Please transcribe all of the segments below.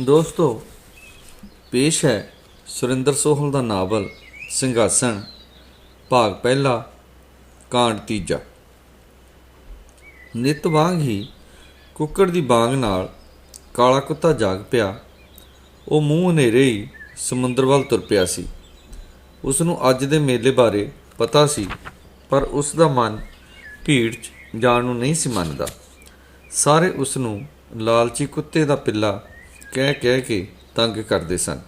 ਦੋਸਤੋ, ਪੇਸ਼ ਹੈ ਸੁਰਿੰਦਰ ਸੋਹਲ ਦਾ ਨਾਵਲ, ਸਿੰਘਾਸਣ, ਭਾਗ ਪਹਿਲਾ, ਕਾਂਡ ਤੀਜਾ। ਨਿਤ ਵਾਂਗ ਹੀ ਕੁੱਕੜ ਦੀ ਬਾਂਗ ਨਾਲ ਕਾਲਾ ਕੁੱਤਾ ਜਾਗ ਪਿਆ। ਉਹ ਮੂੰਹ ਹਨੇਰੇ ਹੀ ਸਮੁੰਦਰ ਵੱਲ ਤੁਰ ਪਿਆ ਸੀ। ਉਸ ਨੂੰ ਅੱਜ ਦੇ ਮੇਲੇ ਬਾਰੇ ਪਤਾ ਸੀ, ਪਰ ਉਸ ਦਾ ਮਨ ਭੀੜ 'ਚ ਜਾਣ ਨੂੰ ਨਹੀਂ ਸੀ ਮੰਨਦਾ। ਸਾਰੇ ਉਸ ਨੂੰ ਲਾਲਚੀ ਕੁੱਤੇ ਦਾ ਪਿੱਲਾ ਕਹਿ ਕਹਿ ਕੇ ਤੰਗ ਕਰਦੇ ਸਨ।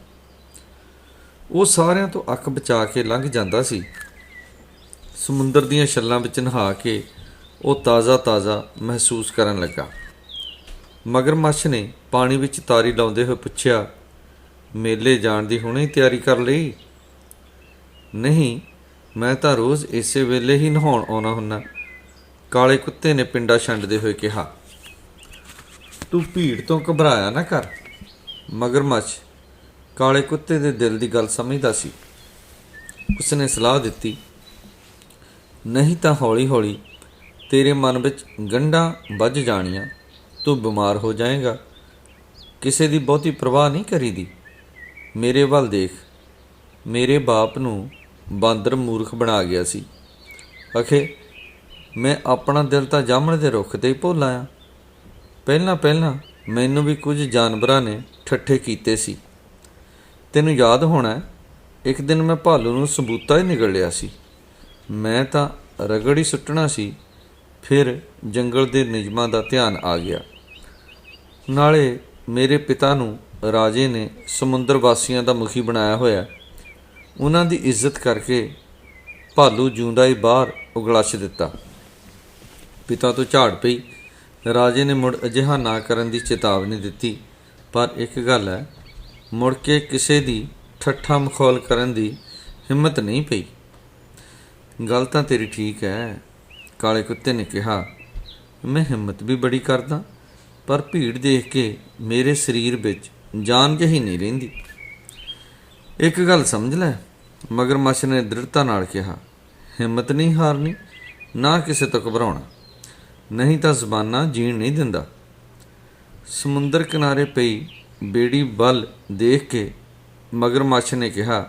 ਉਹ ਸਾਰਿਆਂ ਤੋਂ ਅੱਖ ਬਚਾ ਕੇ ਲੰਘ ਜਾਂਦਾ ਸੀ। ਸਮੁੰਦਰ ਦੀਆਂ ਛੱਲਾਂ ਵਿੱਚ ਨਹਾ ਕੇ ਉਹ ਤਾਜ਼ਾ-ਤਾਜ਼ਾ ਮਹਿਸੂਸ ਕਰਨ ਲੱਗਾ। ਮਗਰਮੱਛ ਨੇ ਪਾਣੀ ਵਿੱਚ ਤਾਰੀ ਲਾਉਂਦੇ ਹੋਏ ਪੁੱਛਿਆ, ਮੇਲੇ ਜਾਣ ਦੀ ਹੁਣੇ ਤਿਆਰੀ ਕਰ ਲਈ? ਨਹੀਂ, ਮੈਂ ਤਾਂ ਰੋਜ਼ ਇਸੇ ਵੇਲੇ ਹੀ ਨਹਾਉਣ ਆਉਣਾ ਹੁੰਨਾ। ਕਾਲੇ ਕੁੱਤੇ ਨੇ ਪਿੰਡਾ ਛੰਡਦੇ ਹੋਏ ਕਿਹਾ। ਤੂੰ ਭੀੜ ਤੋਂ ਘਬਰਾਇਆ ਨਾ ਕਰ। ਮਗਰਮੱਛ ਕਾਲੇ ਕੁੱਤੇ ਦੇ ਦਿਲ ਦੀ ਗੱਲ ਸਮਝਦਾ ਸੀ। ਉਸਨੇ ਸਲਾਹ ਦਿੱਤੀ, ਨਹੀਂ ਤਾਂ ਹੌਲੀ-ਹੌਲੀ ਤੇਰੇ ਮਨ ਵਿੱਚ ਗੰਢਾਂ ਵੱਜ ਜਾਣੀਆਂ, ਤੂੰ ਬਿਮਾਰ ਹੋ ਜਾਏਗਾ। ਕਿਸੇ ਦੀ ਬਹੁਤੀ ਪਰਵਾਹ ਨਹੀਂ ਕਰੀਦੀ। ਮੇਰੇ ਵੱਲ ਦੇਖ, ਮੇਰੇ ਬਾਪ ਨੂੰ ਬਾਂਦਰ ਮੂਰਖ ਬਣਾ ਗਿਆ ਸੀ। ਅਖੇ, ਮੈਂ ਆਪਣਾ ਦਿਲ ਤਾਂ ਜਾਮਣ ਦੇ ਰੁੱਖ ਤੇ ਹੀ ਭੁੱਲ ਆਇਆ। ਪਹਿਲਾਂ ਪਹਿਲਾਂ ਮੈਨੂੰ ਵੀ ਕੁਝ ਜਾਨਵਰਾਂ ਨੇ ਠੱਠੇ ਕੀਤੇ ਸੀ। ਤੈਨੂੰ ਯਾਦ ਹੋਣਾ ਇੱਕ ਦਿਨ ਮੈਂ ਭਾਲੂ ਨੂੰ ਸਬੂਤਾ ਹੀ ਨਿਗਲ ਲਿਆ ਸੀ। ਮੈਂ ਤਾਂ ਰਗੜ ਹੀ ਸੁੱਟਣਾ ਸੀ, ਫਿਰ ਜੰਗਲ ਦੇ ਨਿਯਮਾਂ ਦਾ ਧਿਆਨ ਆ ਗਿਆ। ਨਾਲੇ ਮੇਰੇ ਪਿਤਾ ਨੂੰ ਰਾਜੇ ਨੇ ਸਮੁੰਦਰ ਵਾਸੀਆਂ ਦਾ ਮੁਖੀ ਬਣਾਇਆ ਹੋਇਆ। ਉਹਨਾਂ ਦੀ ਇੱਜ਼ਤ ਕਰਕੇ ਭਾਲੂ ਜਿਉਂਦਾ ਹੀ ਬਾਹਰ ਉਗਲਾਸ਼ ਦਿੱਤਾ। ਪਿਤਾ ਤੋਂ ਝਾੜ ਪਈ। ਰਾਜੇ ਨੇ ਮੁੜ ਅਜਿਹਾ ਨਾ ਕਰਨ ਦੀ ਚੇਤਾਵਨੀ ਦਿੱਤੀ। ਪਰ ਇੱਕ ਗੱਲ ਹੈ, ਮੁੜ ਕੇ ਕਿਸੇ ਦੀ ਠੱਠਾ ਮਖੌਲ ਕਰਨ ਦੀ ਹਿੰਮਤ ਨਹੀਂ ਪਈ। ਗੱਲ ਤਾਂ ਤੇਰੀ ਠੀਕ ਹੈ, ਕਾਲੇ ਕੁੱਤੇ ਨੇ ਕਿਹਾ। ਮੈਂ ਹਿੰਮਤ ਵੀ ਬੜੀ ਕਰਦਾ, ਪਰ ਭੀੜ ਦੇਖ ਕੇ ਮੇਰੇ ਸਰੀਰ ਵਿੱਚ ਜਾਨ ਜਹੀ ਨਹੀਂ ਰਹਿੰਦੀ। ਇੱਕ ਗੱਲ ਸਮਝ ਲੈ, ਮਗਰਮੱਛ ਨੇ ਦ੍ਰਿੜਤਾ ਨਾਲ ਕਿਹਾ, ਹਿੰਮਤ ਨਹੀਂ ਹਾਰਨੀ, ਨਾ ਕਿਸੇ ਤੋਂ ਘਬਰਾਉਣਾ। ਨਹੀਂ ਤਾਂ ਜ਼ਬਾਨਾ ਜੀਣ ਨਹੀਂ ਦਿੰਦਾ। ਸਮੁੰਦਰ ਕਿਨਾਰੇ ਪਈ ਬੇੜੀ ਵੱਲ ਦੇਖ ਕੇ ਮਗਰਮੱਛ ਨੇ ਕਿਹਾ,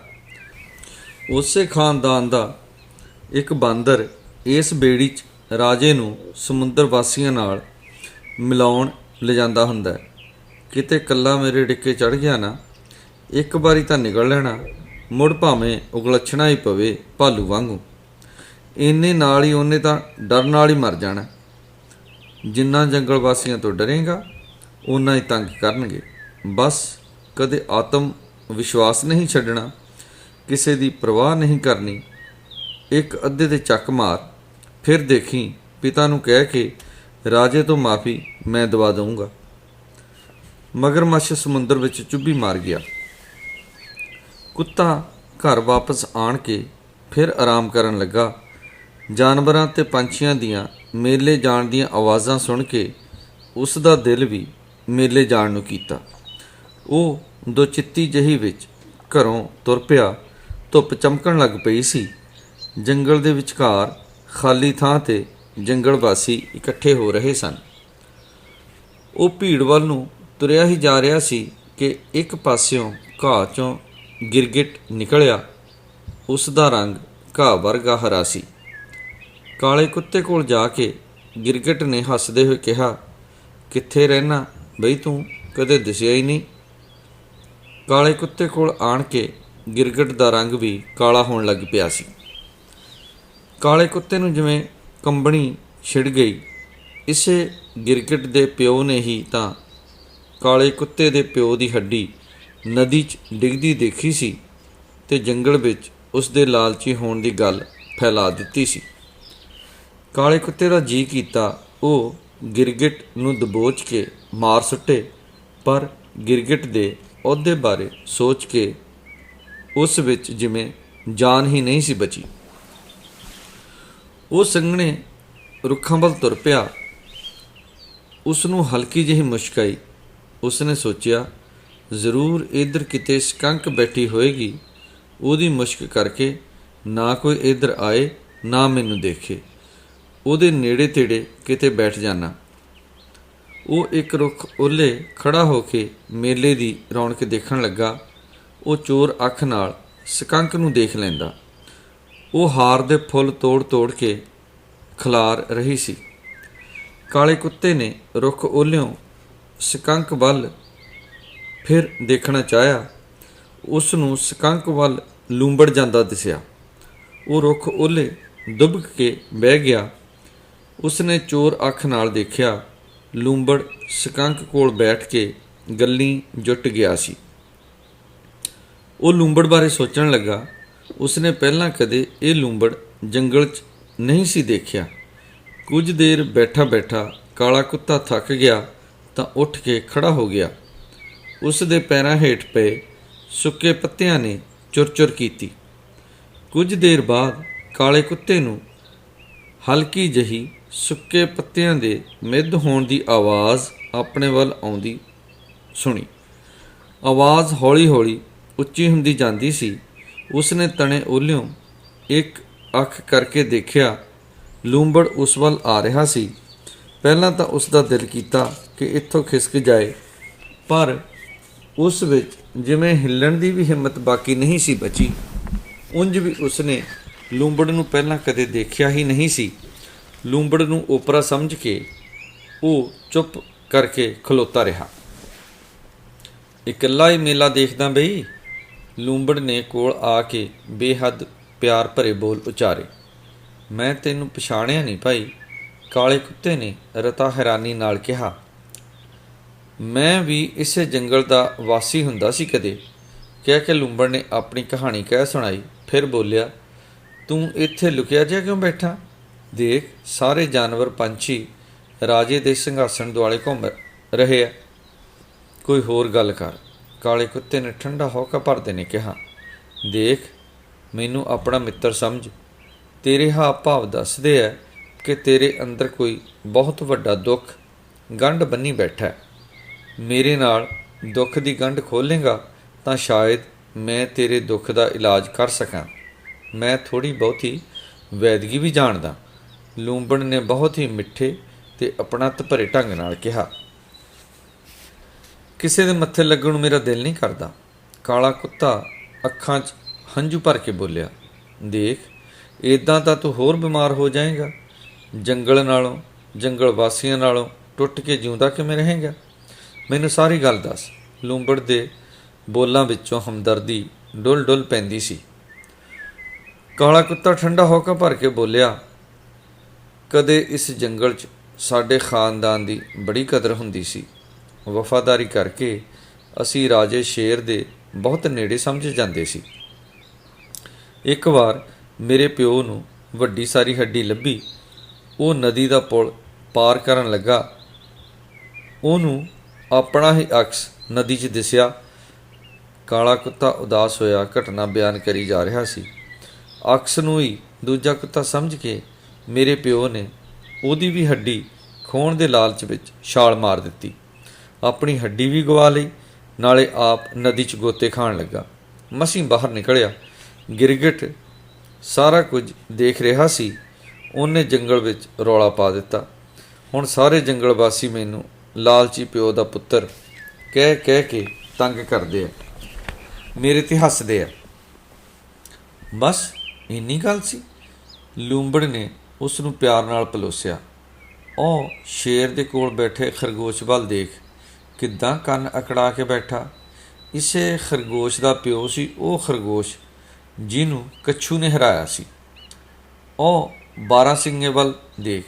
ਉਸੇ ਖਾਨਦਾਨ ਦਾ ਇੱਕ ਬਾਂਦਰ ਇਸ ਬੇੜੀ 'ਚ ਰਾਜੇ ਨੂੰ ਸਮੁੰਦਰ ਵਾਸੀਆਂ ਨਾਲ ਮਿਲਾਉਣ ਲਿਜਾਂਦਾ ਹੁੰਦਾ ਹੈ। ਕਿਤੇ ਕੱਲਾ ਮੇਰੇ ਡਿੱਕੇ ਚੜ ਗਿਆ ਨਾ, ਇੱਕ ਵਾਰੀ ਤਾਂ ਨਿਕਲ ਲੈਣਾ, ਮੁੜ ਭਾਵੇਂ ਉਗਲਛਣਾ ਹੀ ਪਵੇ ਭਾਲੂ ਵਾਂਗੂ। ਇੰਨੇ ਨਾਲ ਹੀ ਉਹਨੇ ਤਾਂ ਡਰ ਨਾਲ ਹੀ ਮਰ ਜਾਣਾ। ਜਿੰਨਾ ਜੰਗਲ ਵਾਸੀਆਂ ਤੋਂ ਡਰੇਗਾ ਉਨਾ ਹੀ ਤੰਗ ਕਰਨਗੇ। ਬਸ ਕਦੇ ਆਤਮ ਵਿਸ਼ਵਾਸ ਨਹੀਂ ਛੱਡਣਾ, ਕਿਸੇ ਦੀ ਪਰਵਾਹ ਨਹੀਂ ਕਰਨੀ। ਇੱਕ ਅੱਧੇ ਤੇ ਚੱਕ ਮਾਰ, ਫਿਰ ਦੇਖੀ ਪਿਤਾ ਨੂੰ ਕਹਿ ਕੇ, ਰਾਜੇ ਤੋਂ ਮਾਫੀ ਮੈਂ ਦਵਾ ਦਊਂਗਾ। ਮਗਰਮੱਛ ਸਮੁੰਦਰ ਵਿੱਚ ਚੁੱਭੀ ਮਾਰ ਗਿਆ। ਕੁੱਤਾ ਘਰ ਵਾਪਸ ਆਣ ਕੇ ਫਿਰ ਆਰਾਮ ਕਰਨ ਲੱਗਾ। ਜਾਨਵਰਾਂ ਤੇ ਪੰਛੀਆਂ ਦੀਆਂ ਮੇਲੇ ਜਾਣ ਦੀਆਂ ਆਵਾਜ਼ਾਂ ਸੁਣ ਕੇ ਉਸ ਦਾ ਦਿਲ ਵੀ ਮੇਲੇ ਜਾਣ ਨੂੰ ਕੀਤਾ। ਉਹ ਦੋ ਚਿੱਤੀ ਜਹੀ ਵਿੱਚ ਘਰੋਂ ਤੁਰ ਪਿਆ, ਧੁੱਪ ਚਮਕਣ ਲੱਗ ਪਈ ਸੀ। ਜੰਗਲ ਦੇ ਵਿਚਕਾਰ ਖਾਲੀ ਥਾਂ ਤੇ ਜੰਗਲ ਵਾਸੀ ਇਕੱਠੇ ਹੋ ਰਹੇ ਸਨ। ਉਹ ਭੀੜ ਵੱਲ ਨੂੰ ਤੁਰਿਆ ਹੀ ਜਾ ਰਿਹਾ ਸੀ ਕਿ ਇੱਕ ਪਾਸਿਓਂ ਘਾਹ ਚੋਂ ਗਿਰਗਿਟ ਨਿਕਲਿਆ। ਉਸ ਦਾ ਰੰਗ ਘਾਹ ਵਰਗਾ ਹਰਾ ਸੀ। ਕਾਲੇ ਕੁੱਤੇ ਕੋਲ ਜਾ ਕੇ ਗਿਰਗਟ ਨੇ ਹੱਸਦੇ ਹੋਏ ਕਿਹਾ, ਕਿੱਥੇ ਰਹਿਣਾ ਬਈ ਤੂੰ? ਕਦੇ ਦਿਸਿਆ ਹੀ ਨਹੀਂ? ਕਾਲੇ ਕੁੱਤੇ ਕੋਲ ਆਣ ਕੇ ਗਿਰਗਟ ਦਾ ਰੰਗ ਵੀ ਕਾਲਾ ਹੋਣ ਲੱਗ ਪਿਆ ਸੀ। ਕਾਲੇ ਕੁੱਤੇ ਨੂੰ ਜਿਵੇਂ ਕੰਬਣੀ ਛਿੜ ਗਈ, ਇਸੇ ਗਿਰਗਟ ਦੇ ਪਿਓ ਨੇ ਹੀ ਤਾਂ ਕਾਲੇ ਕੁੱਤੇ ਦੇ ਪਿਓ ਦੀ ਹੱਡੀ ਨਦੀ 'ਚ ਡਿੱਗਦੀ ਦੇਖੀ ਸੀ ਤੇ ਜੰਗਲ ਵਿੱਚ ਉਸ ਦੇ ਲਾਲਚੀ ਹੋਣ ਦੀ ਗੱਲ ਫੈਲਾ ਦਿੱਤੀ ਸੀ। ਕਾਲੇ ਕੁੱਤੇ ਦਾ ਜੀ ਕੀਤਾ, ਉਹ ਗਿਰਗਿਟ ਨੂੰ ਦਬੋਚ ਕੇ ਮਾਰ ਸੁੱਟੇ, ਪਰ ਗਿਰਗਿਟ ਦੇ ਅਹੁਦੇ ਬਾਰੇ ਸੋਚ ਕੇ ਉਸ ਵਿੱਚ ਜਿਵੇਂ ਜਾਨ ਹੀ ਨਹੀਂ ਸੀ ਬਚੀ। ਉਹ ਸੰਘਣੇ ਰੁੱਖਾਂ ਵੱਲ ਤੁਰ ਪਿਆ। ਉਸ ਨੂੰ ਹਲਕੀ ਜਿਹੀ ਮੁਸ਼ਕ ਆਈ। ਉਸ ਨੇ ਸੋਚਿਆ, ਜ਼ਰੂਰ ਇਧਰ ਕਿਤੇ ਸਕੰਕ ਬੈਠੀ ਹੋਏਗੀ। ਉਹਦੀ ਮੁਸ਼ਕ ਕਰਕੇ ਨਾ ਕੋਈ ਇਧਰ ਆਏ, ਨਾ ਮੈਨੂੰ ਦੇਖੇ। ਉਹਦੇ ਨੇੜੇ ਤੇੜੇ ਕਿਤੇ ਬੈਠ ਜਾਣਾ ਉਹ ਇੱਕ ਰੁੱਖ ਓਲੇ ਖੜਾ ਹੋ ਕੇ ਮੇਲੇ ਦੀ ਰੌਣਕ ਦੇਖਣ ਲੱਗਾ। ਉਹ ਚੋਰ ਅੱਖ ਨਾਲ ਸਕੰਕ ਨੂੰ ਦੇਖ ਲੈਂਦਾ। ਉਹ ਹਾਰ ਦੇ ਫੁੱਲ ਤੋੜ-ਤੋੜ ਕੇ ਖਿਲਾਰ ਰਹੀ ਸੀ। ਕਾਲੇ ਕੁੱਤੇ ਨੇ ਰੁੱਖ ਓਲਿਓਂ ਸਕੰਕ ਵੱਲ ਫਿਰ ਦੇਖਣਾ ਚਾਹਿਆ। ਉਸ ਨੂੰ ਸਕੰਕ ਵੱਲ ਲੂੰਬੜ ਜਾਂਦਾ ਦਿਸਿਆ। ਉਹ ਰੁੱਖ ਓਲੇ ਦੁਬਕ ਕੇ ਬਹਿ ਗਿਆ। ਉਸਨੇ ਚੋਰ ਅੱਖ ਨਾਲ ਦੇਖਿਆ। ਲੂੰਬੜ ਸਕੰਕ ਕੋਲ ਬੈਠ ਕੇ ਗੱਲੀ ਜੁੱਟ ਗਿਆ ਸੀ। ਉਹ ਲੂੰਬੜ ਬਾਰੇ ਸੋਚਣ ਲੱਗਾ। ਉਸਨੇ ਪਹਿਲਾਂ ਕਦੇ ਇਹ ਲੂੰਬੜ ਜੰਗਲ 'ਚ ਨਹੀਂ ਸੀ ਦੇਖਿਆ। ਕੁਝ ਦੇਰ ਬੈਠਾ ਬੈਠਾ ਕਾਲਾ ਕੁੱਤਾ ਥੱਕ ਗਿਆ ਤਾਂ ਉੱਠ ਕੇ ਖੜਾ ਹੋ ਗਿਆ। ਉਸ ਦੇ ਪੈਰਾਂ ਹੇਠ ਪਏ ਸੁੱਕੇ ਪੱਤਿਆਂ ਨੇ ਚੁਰ-ਚੁਰ ਕੀਤੀ। ਕੁਝ ਦੇਰ ਬਾਅਦ ਕਾਲੇ ਕੁੱਤੇ ਨੂੰ ਹਲਕੀ ਜਹੀ ਸੁੱਕੇ ਪੱਤਿਆਂ ਦੇ ਮਿੱਧ ਹੋਣ ਦੀ ਆਵਾਜ਼ ਆਪਣੇ ਵੱਲ ਆਉਂਦੀ ਸੁਣੀ। ਆਵਾਜ਼ ਹੌਲੀ-ਹੌਲੀ ਉੱਚੀ ਹੁੰਦੀ ਜਾਂਦੀ ਸੀ। ਉਸਨੇ ਤਣੇ ਓਲਿਓਂ ਇੱਕ ਅੱਖ ਕਰਕੇ ਦੇਖਿਆ। ਲੂੰਬੜ ਉਸ ਵੱਲ ਆ ਰਿਹਾ ਸੀ। ਪਹਿਲਾਂ ਤਾਂ ਉਸ ਦਾ ਦਿਲ ਕੀਤਾ ਕਿ ਇੱਥੋਂ ਖਿਸਕ ਜਾਏ, ਪਰ ਉਸ ਵਿੱਚ ਜਿਵੇਂ ਹਿੱਲਣ ਦੀ ਵੀ ਹਿੰਮਤ ਬਾਕੀ ਨਹੀਂ ਸੀ ਬਚੀ। ਉਂਝ ਵੀ ਉਸਨੇ ਲੂੰਬੜ ਨੂੰ ਪਹਿਲਾਂ ਕਦੇ ਦੇਖਿਆ ਹੀ ਨਹੀਂ ਸੀ। ਲੂੰਬੜ ਨੂੰ ਓਪਰਾ ਸਮਝ ਕੇ ਉਹ ਚੁੱਪ ਕਰਕੇ ਖਲੋਤਾ ਰਿਹਾ। ਇਕੱਲਾ ਹੀ ਮੇਲਾ ਦੇਖਦਾ ਬਈ, ਲੂੰਬੜ ਨੇ ਕੋਲ ਆ ਕੇ ਬੇਹੱਦ ਪਿਆਰ ਭਰੇ ਬੋਲ ਉਚਾਰੇ। ਮੈਂ ਤੈਨੂੰ ਪਛਾਣਿਆ ਨਹੀਂ ਭਾਈ, ਕਾਲੇ ਕੁੱਤੇ ਨੇ ਰਤਾ ਹੈਰਾਨੀ ਨਾਲ ਕਿਹਾ। ਮੈਂ ਵੀ ਇਸੇ ਜੰਗਲ ਦਾ ਵਾਸੀ ਹੁੰਦਾ ਸੀ ਕਦੇ। ਕਹਿ ਕੇ ਲੂੰਬੜ ਨੇ ਆਪਣੀ ਕਹਾਣੀ ਕਹਿ ਸੁਣਾਈ, ਫਿਰ ਬੋਲਿਆ, ਤੂੰ ਇੱਥੇ ਲੁਕਿਆ ਜਿਹਾ ਕਿਉਂ ਬੈਠਾ? ਦੇਖ, ਸਾਰੇ ਜਾਨਵਰ ਪੰਛੀ ਰਾਜੇ ਦੇ ਸਿੰਘਾਸਣ ਦੁਆਲੇ ਘੁੰਮ ਰਹੇ ਆ। ਕੋਈ ਹੋਰ ਗੱਲ ਕਰ। ਕਾਲੇ ਕੁੱਤੇ ਨੇ ਠੰਡਾ ਹੌਕਾ ਭਰਦੇ ਨੇ ਕਿਹਾ, ਦੇਖ, ਮੈਨੂੰ ਆਪਣਾ ਮਿੱਤਰ ਸਮਝ। ਤੇਰੇ ਹਾਵ ਭਾਵ ਦੱਸਦੇ ਐ ਕਿ ਤੇਰੇ ਅੰਦਰ ਕੋਈ ਬਹੁਤ ਵੱਡਾ ਦੁੱਖ, ਗੰਢ ਬੰਨੀ ਬੈਠਾ ਮੇਰੇ ਨਾਲ ਦੁੱਖ ਦੀ ਗੰਢ ਖੋਲੇਗਾ ਤਾਂ ਸ਼ਾਇਦ ਮੈਂ ਤੇਰੇ ਦੁੱਖ ਦਾ ਇਲਾਜ ਕਰ ਸਕਾਂ। ਮੈਂ ਥੋੜੀ ਬਹੁਤੀ ਵੈਦਗੀ ਵੀ ਜਾਣਦਾ। ਲੂੰਬੜ ਨੇ ਬਹੁਤ ਹੀ ਮਿੱਠੇ ਤੇ ਆਪਣਤ ਭਰੇ ਢੰਗ ਨਾਲ ਕਿਹਾ, ਕਿਸੇ ਦੇ ਮੱਥੇ ਲੱਗਣ ਨੂੰ ਮੇਰਾ ਦਿਲ ਨਹੀਂ ਕਰਦਾ। ਕਾਲਾ ਕੁੱਤਾ ਅੱਖਾਂ 'ਚ ਹੰਝੂ ਭਰ ਕੇ ਬੋਲਿਆ, ਦੇਖ ਇਦਾਂ ਤਾਂ ਤੂੰ ਹੋਰ ਬਿਮਾਰ ਹੋ ਜਾਏਗਾ। ਜੰਗਲ ਨਾਲੋਂ, ਜੰਗਲ ਵਾਸੀਆਂ ਨਾਲੋਂ ਟੁੱਟ ਕੇ ਜਿਉਂਦਾ ਕਿਵੇਂ ਰਹੇਗਾ? ਮੈਨੂੰ ਸਾਰੀ ਗੱਲ ਦੱਸ। ਲੂੰਬੜ ਦੇ ਬੋਲਾਂ ਵਿੱਚੋਂ ਹਮਦਰਦੀ ਡੁੱਲ ਡੁੱਲ ਪੈਂਦੀ ਸੀ। ਕਾਲਾ ਕੁੱਤਾ ਠੰਡਾ ਹੋ ਕੇ ਭਰ ਕੇ ਬੋਲਿਆ ਕਦੇ ਇਸ ਜੰਗਲ 'ਚ ਸਾਡੇ ਖਾਨਦਾਨ ਦੀ ਬੜੀ ਕਦਰ ਹੁੰਦੀ ਸੀ। ਵਫਾਦਾਰੀ ਕਰਕੇ ਅਸੀਂ ਰਾਜੇ ਸ਼ੇਰ ਦੇ ਬਹੁਤ ਨੇੜੇ ਸਮਝ ਜਾਂਦੇ ਸੀ। ਇੱਕ ਵਾਰ ਮੇਰੇ ਪਿਓ ਨੂੰ ਵੱਡੀ ਸਾਰੀ ਹੱਡੀ ਲੱਭੀ। ਉਹ ਨਦੀ ਦਾ ਪੁਲ ਪਾਰ ਕਰਨ ਲੱਗਾ। ਉਹਨੂੰ ਆਪਣਾ ਹੀ ਅਕਸ ਨਦੀ 'ਚ ਦਿਸਿਆ। ਕਾਲਾ ਕੁੱਤਾ ਉਦਾਸ ਹੋਇਆ, ਘਟਨਾ ਬਿਆਨ ਕਰੀ ਜਾ ਰਿਹਾ ਸੀ। ਅਕਸ ਨੂੰ ਹੀ ਦੂਜਾ ਕੁੱਤਾ ਸਮਝ ਕੇ ਮੇਰੇ ਪਿਓ ਨੇ ਉਹਦੀ ਵੀ ਹੱਡੀ ਖੋਣ ਦੇ ਲਾਲਚ ਵਿੱਚ ਛਾਲ ਮਾਰ ਦਿੱਤੀ। ਆਪਣੀ ਹੱਡੀ ਵੀ ਗਵਾ ਲਈ, ਨਾਲੇ ਆਪ ਨਦੀ 'ਚ ਗੋਤੇ ਖਾਣ ਲੱਗਾ। ਮਸੀਂ ਬਾਹਰ ਨਿਕਲਿਆ। ਗਿਰਗਟ ਸਾਰਾ ਕੁਝ ਦੇਖ ਰਿਹਾ ਸੀ। ਉਹਨੇ ਜੰਗਲ ਵਿੱਚ ਰੌਲਾ ਪਾ ਦਿੱਤਾ। ਹੁਣ ਸਾਰੇ ਜੰਗਲ ਵਾਸੀ ਮੈਨੂੰ ਲਾਲਚੀ ਪਿਓ ਦਾ ਪੁੱਤਰ ਕਹਿ ਕਹਿ ਕੇ ਤੰਗ ਕਰਦੇ ਆ। ਮੇਰੇ ਤੇ ਹੱਸਦੇ ਆ। ਬਸ ਇੰਨੀ ਗੱਲ ਸੀ। ਲੂੰਬੜ ਨੇ ਉਸ ਨੂੰ ਪਿਆਰ ਨਾਲ ਪਲੋਸਿਆ। ਉਹ ਸ਼ੇਰ ਦੇ ਕੋਲ ਬੈਠੇ ਖਰਗੋਸ਼ ਵੱਲ ਦੇਖ ਕਿੱਦਾਂ ਕੰਨ ਅਕੜਾ ਕੇ ਬੈਠਾ। ਇਸੇ ਖਰਗੋਸ਼ ਦਾ ਪਿਓ ਸੀ ਉਹ ਖਰਗੋਸ਼, ਜਿਹਨੂੰ ਕੱਛੂ ਨੇ ਹਰਾਇਆ ਸੀ। ਉਹ 12 ਸਿੰਘੇ ਵੱਲ ਦੇਖ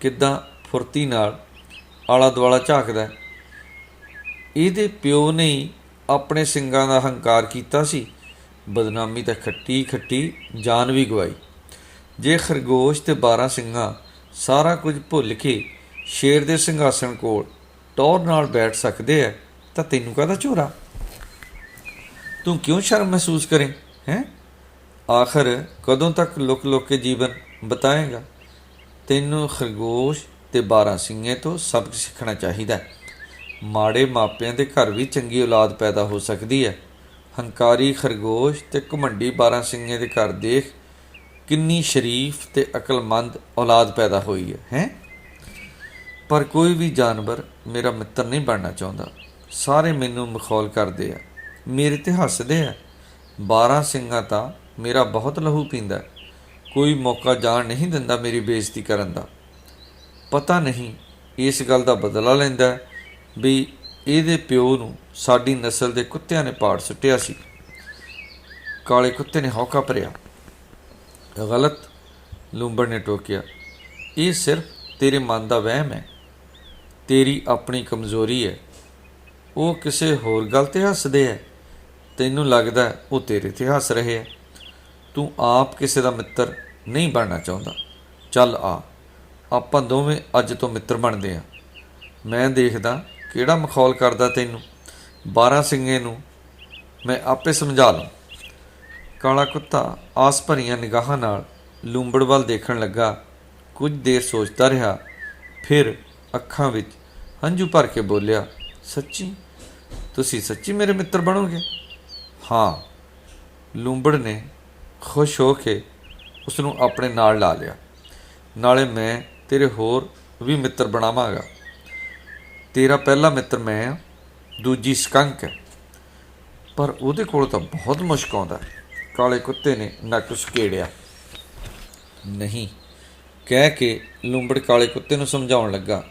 ਕਿੱਦਾਂ ਫੁਰਤੀ ਨਾਲ ਆਲਾ ਦੁਆਲਾ ਝਾਕਦਾ ਇਹਦੇ ਪਿਓ ਨੇ ਹੀ ਆਪਣੇ ਸਿੰਘਾਂ ਦਾ ਹੰਕਾਰ ਕੀਤਾ ਸੀ। ਬਦਨਾਮੀ ਤਾਂ ਖੱਟੀ ਖੱਟੀ ਜਾਨ ਵੀ ਗਵਾਈ। ਜੇ ਖਰਗੋਸ਼ ਤੇ 12 ਸਿੰਘਾਂ ਸਾਰਾ ਕੁਝ ਭੁੱਲ ਕੇ ਸ਼ੇਰ ਦੇ ਸਿੰਘਾਸਣ ਕੋਲ ਟੌਰ ਨਾਲ ਬੈਠ ਸਕਦੇ ਐ, ਤਾਂ ਤੈਨੂੰ ਕਾਹਦਾ ਝੋਰਾ? ਤੂੰ ਕਿਉਂ ਸ਼ਰਮ ਮਹਿਸੂਸ ਕਰੇ, ਹੈ? ਆਖਰ ਕਦੋਂ ਤੱਕ ਲੁਕ ਲੁਕ ਕੇ ਜੀਵਨ ਬਤਾਏਗਾ? ਤੈਨੂੰ ਖਰਗੋਸ਼ ਤੇ 12 ਸਿੰਘੇ ਤੋਂ ਸਬਕ ਸਿੱਖਣਾ ਚਾਹੀਦਾ ਹੈ ਮਾੜੇ ਮਾਪਿਆਂ ਦੇ ਘਰ ਵੀ ਚੰਗੀ ਔਲਾਦ ਪੈਦਾ ਹੋ ਸਕਦੀ ਹੈ ਹੰਕਾਰੀ ਖਰਗੋਸ਼ ਤੇ ਘਮੰਡੀ 12 ਸਿੰਘੇ ਦੇ ਘਰ ਦੇਖ ਕਿੰਨੀ ਸ਼ਰੀਫ ਤੇ ਅਕਲਮੰਦ ਔਲਾਦ ਪੈਦਾ ਹੋਈ ਹੈ ਹੈ? ਪਰ ਕੋਈ ਵੀ ਜਾਨਵਰ ਮੇਰਾ ਮਿੱਤਰ ਨਹੀਂ ਬਣਨਾ ਚਾਹੁੰਦਾ। ਸਾਰੇ ਮੈਨੂੰ ਮਖੌਲ ਕਰਦੇ ਆ, ਮੇਰੇ ਤੇ ਹੱਸਦੇ ਆ। 12 ਸਿੰਘਾਂ ਤਾਂ ਮੇਰਾ ਬਹੁਤ ਲਹੂ ਪੀਂਦਾ ਕੋਈ ਮੌਕਾ ਜਾਣ ਨਹੀਂ ਦਿੰਦਾ ਮੇਰੀ ਬੇਇੱਜ਼ਤੀ ਕਰਨ ਦਾ। ਪਤਾ ਨਹੀਂ ਇਸ ਗੱਲ ਦਾ ਬਦਲਾ ਲੈਂਦਾ ਵੀ ਇਹਦੇ ਪਿਓ ਨੂੰ ਸਾਡੀ ਨਸਲ ਦੇ ਕੁੱਤਿਆਂ ਨੇ ਪਾੜ ਸੁੱਟਿਆ ਸੀ। ਕਾਲੇ ਕੁੱਤੇ ਨੇ ਹੌਕਾ ਭਰਿਆ। ਗਲਤ ਲੂੰਬੜ ਨੇ ਟੋਕਿਆ, ਇਹ ਸਿਰਫ ਤੇਰੇ ਮਨ ਦਾ ਵਹਿਮ ਹੈ, ਤੇਰੀ ਆਪਣੀ ਕਮਜ਼ੋਰੀ ਹੈ, ਉਹ ਕਿਸੇ ਹੋਰ ਗੱਲ ਤੇ ਹੱਸਦੇ ਹੈ, ਤੈਨੂੰ ਲੱਗਦਾ ਉਹ ਤੇਰੇ ਤੇ ਹੱਸ ਰਹੇ ਹੈ, ਤੂੰ ਆਪ ਕਿਸੇ ਦਾ ਮਿੱਤਰ ਨਹੀਂ ਬਣਨਾ ਚਾਹੁੰਦਾ, ਚੱਲ ਆ, ਆਪਾਂ ਦੋਵੇਂ ਅੱਜ ਤੋਂ ਮਿੱਤਰ ਬਣਦੇ ਆ ਮੈਂ ਦੇਖਦਾ ਕਿਹੜਾ ਮਖੌਲ ਕਰਦਾ ਤੈਨੂੰ 12 ਸਿੰਘੇ ਨੂੰ ਮੈਂ ਆਪੇ ਸਮਝਾ ਲਵਾਂ ਕਾਲਾ ਕੁੱਤਾ ਆਸ ਭਰੀਆਂ ਨਿਗਾਹਾਂ ਨਾਲ ਲੂੰਬੜ ਵੱਲ ਦੇਖਣ ਲੱਗਾ। ਕੁਝ ਦੇਰ ਸੋਚਦਾ ਰਿਹਾ, ਫਿਰ ਅੱਖਾਂ ਵਿੱਚ ਹੰਝੂ ਭਰ ਕੇ ਬੋਲਿਆ, ਸੱਚੀ? ਤੁਸੀਂ ਸੱਚੀ ਮੇਰੇ ਮਿੱਤਰ ਬਣੋਗੇ? ਹਾਂ। ਲੂੰਬੜ ਨੇ ਖੁਸ਼ ਹੋ ਕੇ ਉਸ ਨੂੰ ਆਪਣੇ ਨਾਲ ਲਾ ਲਿਆ। ਨਾਲੇ ਮੈਂ ਤੇਰੇ ਹੋਰ ਵੀ ਮਿੱਤਰ ਬਣਾਵਾਂਗਾ। ਤੇਰਾ ਪਹਿਲਾ ਮਿੱਤਰ ਮੈਂ ਹਾਂ ਦੂਜੀ ਸਕੰਕ ਹੈ। ਪਰ ਉਹਦੇ ਕੋਲ ਤਾਂ ਬਹੁਤ ਮੁਸ਼ਕ ਆਉਂਦਾ ਹੈ। ਕਾਲੇ ਕੁੱਤੇ ਨੇ ਨੱਕ ਸੁਕੇੜਿਆ। ਨਹੀਂ, ਕਹਿ ਕੇ ਲੂੰਬੜ ਕਾਲੇ ਕੁੱਤੇ ਨੂੰ ਸਮਝਾਉਣ ਲੱਗਾ।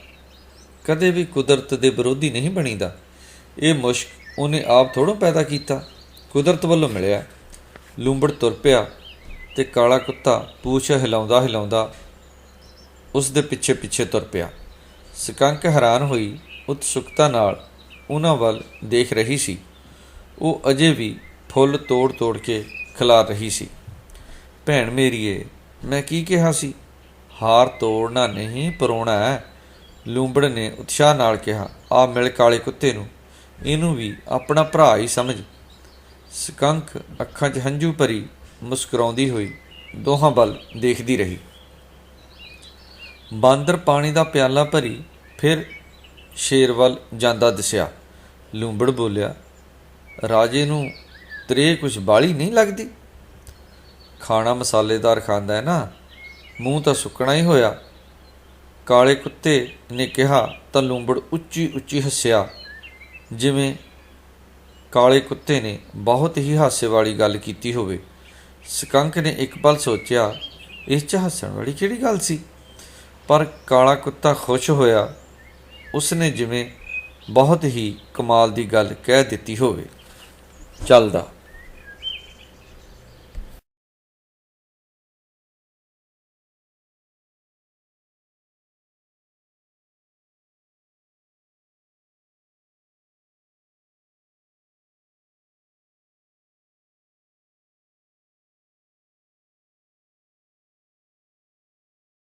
ਕਦੇ ਵੀ ਕੁਦਰਤ ਦੇ ਵਿਰੋਧੀ ਨਹੀਂ ਬਣੀਦਾ। ਇਹ ਮੁਸ਼ਕ ਉਹਨੇ ਆਪ ਥੋੜੋਂ ਪੈਦਾ ਕੀਤਾ। ਕੁਦਰਤ ਵੱਲੋਂ ਮਿਲਿਆ। ਲੂੰਬੜ ਤੁਰ ਪਿਆ ਤੇ ਕਾਲਾ ਕੁੱਤਾ ਪੂਛ ਹਿਲਾਉਂਦਾ ਹਿਲਾਉਂਦਾ ਉਸ ਦੇ ਪਿੱਛੇ ਪਿੱਛੇ ਤੁਰ ਪਿਆ। ਸਕੰਕ ਹੈਰਾਨ ਹੋਈ, ਉਤਸੁਕਤਾ ਨਾਲ ਉਹਨਾਂ ਵੱਲ ਦੇਖ ਰਹੀ ਸੀ। ਉਹ ਅਜੇ ਵੀ ਫੁੱਲ ਤੋੜ ਤੋੜ ਕੇ ਖਿਲਾਰ ਰਹੀ ਸੀ। ਭੈਣ ਮੇਰੀਏ, ਮੈਂ ਕੀ ਕਿਹਾ ਸੀ? ਹਾਰ ਤੋੜਨਾ ਨਹੀਂ, ਪਰੋਣਾ ਹੈ। ਲੂੰਬੜ ਨੇ ਉਤਸ਼ਾਹ ਨਾਲ ਕਿਹਾ, ਆ ਮਿਲ ਕਾਲੇ ਕੁੱਤੇ ਨੂੰ, ਇਹਨੂੰ ਵੀ ਆਪਣਾ ਭਰਾ ਹੀ ਸਮਝ। ਸਕੰਕ ਅੱਖਾਂ 'ਚ ਹੰਝੂ ਭਰੀ ਮੁਸਕਰਾਉਂਦੀ ਹੋਈ ਦੋਹਾਂ ਵੱਲ ਦੇਖਦੀ ਰਹੀ। ਬਾਂਦਰ ਪਾਣੀ ਦਾ ਪਿਆਲਾ ਭਰੀ ਫਿਰ ਸ਼ੇਰ ਵੱਲ ਜਾਂਦਾ ਦਿਸਿਆ। ਲੂੰਬੜ ਬੋਲਿਆ, ਰਾਜੇ ਨੂੰ ਤਰੇ ਕੁਛ ਬਾਲੀ ਨਹੀਂ ਲੱਗਦੀ? ਖਾਣਾ ਮਸਾਲੇਦਾਰ ਖਾਂਦਾ ਹੈ ਨਾ। ਮੂੰਹ ਤਾਂ ਸੁੱਕਣਾ ਹੀ ਹੋਇਆ। ਕਾਲੇ ਕੁੱਤੇ ਨੇ ਕਿਹਾ, ਤਾਂ ਲੂੰਬੜ ਉੱਚੀ ਉੱਚੀ ਹੱਸਿਆ। ਜਿਵੇਂ ਕਾਲੇ ਕੁੱਤੇ ਨੇ ਬਹੁਤ ਹੀ ਹਾਸੇ ਵਾਲੀ ਗੱਲ ਕੀਤੀ ਹੋਵੇ। ਸਕੰਕ ਨੇ ਇੱਕ ਪਲ ਸੋਚਿਆ ਇਸ 'ਚ ਹੱਸਣ ਵਾਲੀ ਕਿਹੜੀ ਗੱਲ ਸੀ? ਪਰ ਕਾਲਾ ਕੁੱਤਾ ਖੁਸ਼ ਹੋਇਆ। ਉਸਨੇ ਜਿਵੇਂ ਬਹੁਤ ਹੀ ਕਮਾਲ ਦੀ ਗੱਲ ਕਹਿ ਦਿੱਤੀ ਹੋਵੇ। ਚੱਲਦਾ